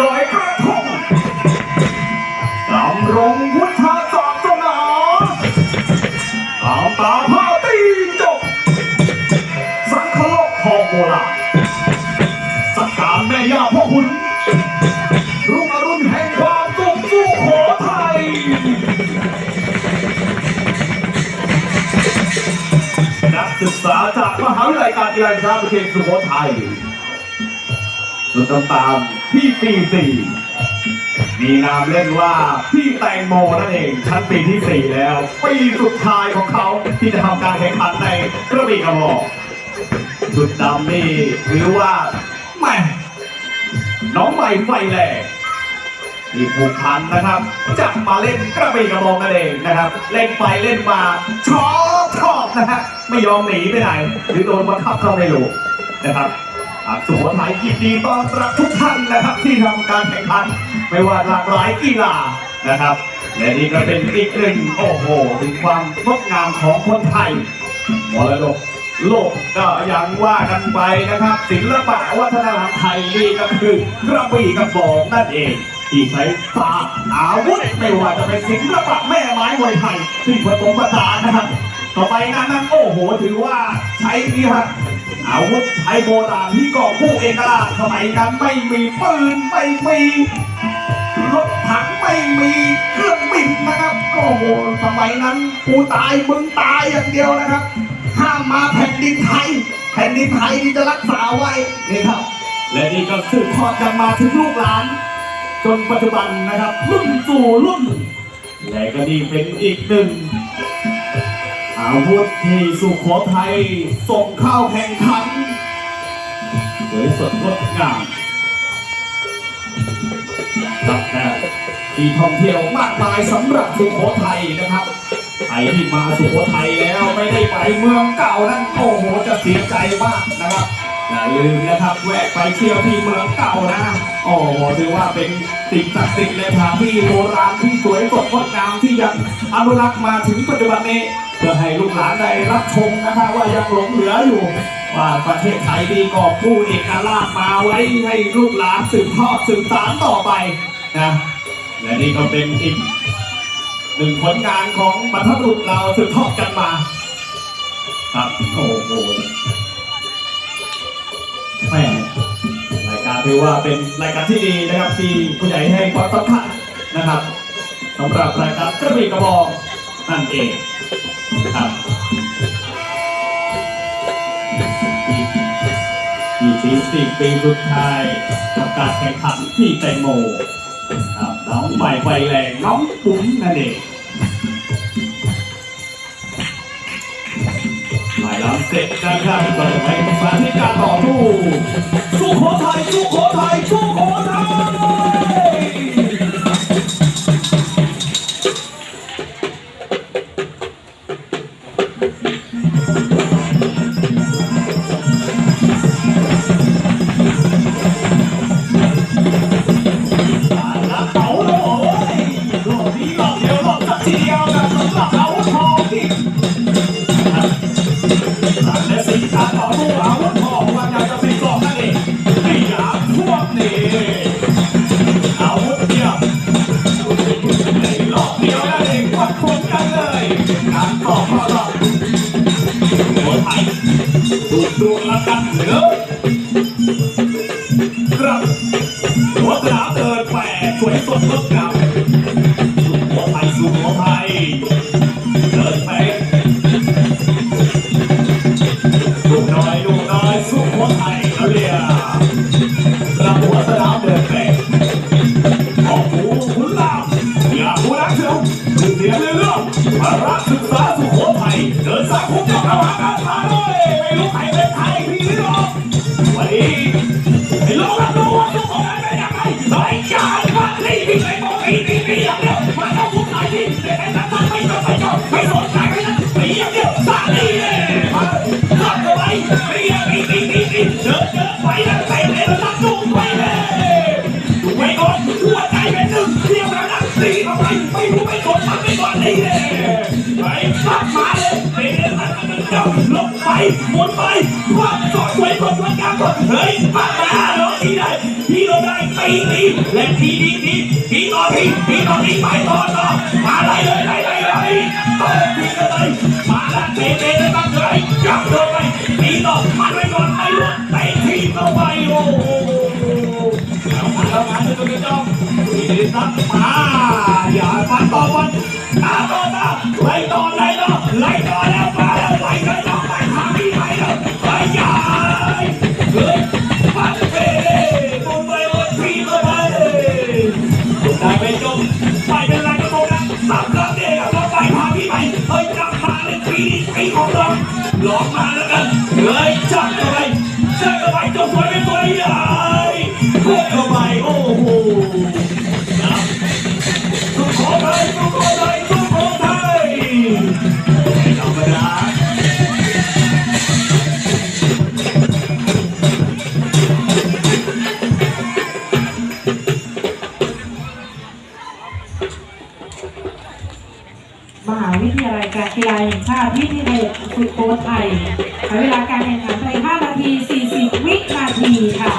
ลอยกระทงดำรงพุทธศาสนาตามตาผ้าตีจบ สังคโลกทองโบราณสักการแม่ย่าพ่อคุณรุ่งอรุณแห่งความสุขสุโขทัยนักศึกษาจากมหาวิทยาลัยการกีฬาแห่งชาติประเทศสุโขทัย สุดตามพี่ปีสี่มีนามเล่นว่าพี่แตงโมนั่นเองชั้นปีที่สี่แล้ว ปีสุดท้ายของเขาที่จะทำการแข่งขันในกระบี่กระบอกชุดดำนี่ถือว่าแม่น้องใหม่ไฟแรงที่ผูกพันนะครับจะมาเล่นกระบี่กระบอกนั่นเองนะครับ เล่นไปเล่นมาชอบชอบนะฮะไม่ยอมหนีไปไหนหรือโดนบังคับเข้าในลูนะครับ สุโขทัยยินดีต้อนรับทุกท่านนะครับ ที่ทำการแข่งขันไม่ว่าหลากหลายกีฬานะครับและนี่ก็เป็นอีกหนึ่งโอ้โหถึงความงดงามของคนไทยมรดกโลกก็ยังว่ากันไปนะครับ ศิลปะวัฒนธรรมไทยนี่ก็คือกระบี่กระบอกนั่นเองที่ใช้ศาสตร์อาวุธไม่ว่าจะเป็นศิลปะแม่ไม้มวยไทยที่ผสมผสานนะครับ ต่อไปนั้นนั้นโอ้โหถือว่าใช้นี่ครับ อาวุธไทยโบราณที่ก่อผู้เอกราชสมัยนั้นไม่มีปืนไม่มีรถถังไม่มีเครื่องบินนะครับโอ้โหสมัยนั้นกูตายมึงตายอย่างเดียวนะครับห้ามมาแผ่นดินไทย แผ่นดินไทยที่จะรักษาไว้นี่ครับ และนี่ก็สืบทอดกันมาถึงลูกหลาน จนปัจจุบันนะครับรุ่นสู่รุ่นและก็นี่เป็นอีกหนึ่ง อาวุธที่สุโขทัยส่งเข้าแข่งขันสวยสดงดงามตับแต่ที่ท่องเที่ยวมากมายสำหรับสุโขทัยนะครับใครที่มาสุโขทัยแล้วไม่ได้ไปเมืองเก่านั้นโอ้โหจะเสียใจมากนะครับ อย่าลืมนะครับแวะไปเที่ยวที่เมืองเก่านะโอ้โหถือว่าเป็นสิ่งศักดิ์สิทธิ์และสถานที่โบราณที่สวยสดงดงามที่ยังอนุรักษ์มาถึงปัจจุบันนี้เพื่อให้ลูกหลานได้รับชมนะครับว่ายังหลงเหลืออยู่ว่าประเทศไทยดีก็ผู้เอกราชมาไว้ให้ลูกหลานสืบทอดสืบสานต่อไปนะและนี่ก็เป็นอีกหนึ่งผลงานของบรรพบุรุษเราสืบทอดกันมาครับโอ้โห แม่รายการถือว่าเป็นรายการที่ดีนะครับที่ผู้ใหญ่ให้ความสำคัญนะครับสำหรับรายการกระบี่กระบอกนั่นเองครับที่ทีสี่ปีสุดท้ายกับการแข่งขันที่แตงโมครับน้องใหม่ไฟแรงน้องปุ๋มนั่นเอง หมายลำเสร็จนะครับก็จะไปสาธิตการต่อสู้สุโขทัยสุโขทัยสุโขทัย กันเหลือครับหัวสนาเดินแปรสวยสดงดงามสุขทัยสุขทัยเดินแปรลูกน้อยลูกน้อยสุขทัยเขาเรียกรับหัวสนาเดินแปรออกหูขุนลามอย่าหูรักเชียวคือเสียงเรื่องมารักศึกษาสุขทัยเดินสางคุ้มกับเราหากา นไม่ก่อนนี่เลยไปขับมาเลยเฮ้ยเจ้าลงไปหมุนไปความสอดสวยกดสวยงามกดเฮ้ยมามาเนาะที่ไหนทีเราได้ตีตีและทีดีทีทีต่อทีทีต่อทีไปต่อต่อมาไล่เลยไล่ไล่ไล่ต่อทีเลยมาล้วเตะเตะเลยตั้งเลยจับเธอไปตีต่อมันไว้ก่อนไม่รู้เตะทีเข้าไปโอ้โหเอามาแล้วมาเลยตัวกระจอกทีนี้ซัดมา ไอ้ของเราหลอกมาแล้วกันเลยจับเข้าไปจับเข้าไปจมไว้เป็นตัวใหญ่พวกเข้าไปโอ้โห มหาวิทยาลัยการกีฬาแห่งชาติที่ที่6สุโขทัยใช้เวลาการแข่งขันไป5นาที 40 วินาทีค่ะ